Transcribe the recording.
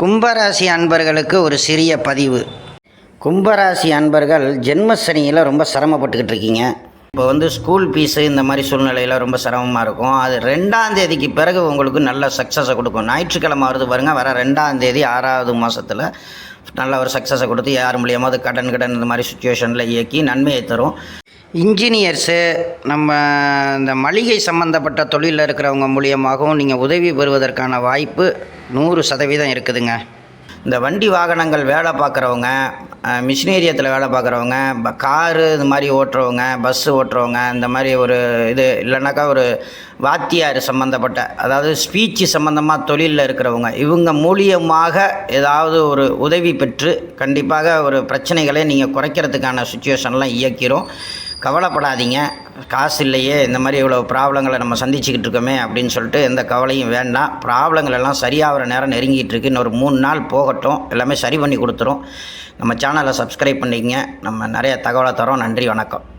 கும்பராசி அன்பர்களுக்கு ஒரு சிறிய பதிவு. கும்பராசி அன்பர்கள் ஜென்மசனியில் ரொம்ப சிரமப்பட்டுக்கிட்டு இருக்கீங்க. இப்போ வந்து ஸ்கூல் ஃபீஸு இந்த மாதிரி சூழ்நிலையில் ரொம்ப சிரமமாக இருக்கும். அது ரெண்டாம் தேதிக்கு பிறகு உங்களுக்கு நல்ல சக்ஸஸை கொடுக்கும். ஞாயிற்றுக்கிழமை வருது பாருங்கள் வர ரெண்டாம் தேதி ஆறாவது மாதத்தில் நல்ல ஒரு சக்ஸஸை கொடுத்து யார் மூலியமாவது கடன் கடன் இந்த மாதிரி சுச்சுவேஷனில் இயக்கி நன்மையை தரும். இன்ஜினியர்ஸு நம்ம இந்த மளிகை சம்மந்தப்பட்ட தொழிலில் இருக்கிறவங்க மூலியமாகவும் நீங்கள் உதவி பெறுவதற்கான வாய்ப்பு நூறு சதவீதம் இருக்குதுங்க. இந்த வண்டி வாகனங்கள் வேலை பார்க்குறவங்க மிஷினேரியத்தில் வேலை பார்க்குறவங்க காரு இது மாதிரி ஓட்டுறவங்க பஸ்ஸு ஓட்டுறவங்க இந்த மாதிரி ஒரு இது இல்லைனாக்கா ஒரு வாத்தியார் சம்மந்தப்பட்ட அதாவது ஸ்பீச்சு சம்மந்தமாக தொழிலில் இருக்கிறவங்க இவங்க மூலியமாக ஏதாவது ஒரு உதவி பெற்று கண்டிப்பாக ஒரு பிரச்சனைகளை நீங்கள் குறைக்கிறதுக்கான சுச்சுவேஷன்லாம் இயக்கிறோம். கவலைப்படாதீங்க. காசு இல்லையே இந்த மாதிரி இவ்வளோ ப்ராப்ளங்களை நம்ம சந்திச்சுக்கிட்டு இருக்கோமே அப்படின்னு சொல்லிட்டு எந்த கவலையும் வேண்டாம். ப்ராப்ளங்கள் எல்லாம் சரியாகிற நேரம் நெருங்கிட்டு இருக்கு. இன்னொரு மூணு நாள் போகட்டும். எல்லாமே சரி பண்ணி கொடுத்துரும். நம்ம சேனலை சப்ஸ்கிரைப் பண்ணிக்கங்க. நம்ம நிறைய தகவலை தரோம். நன்றி வணக்கம்.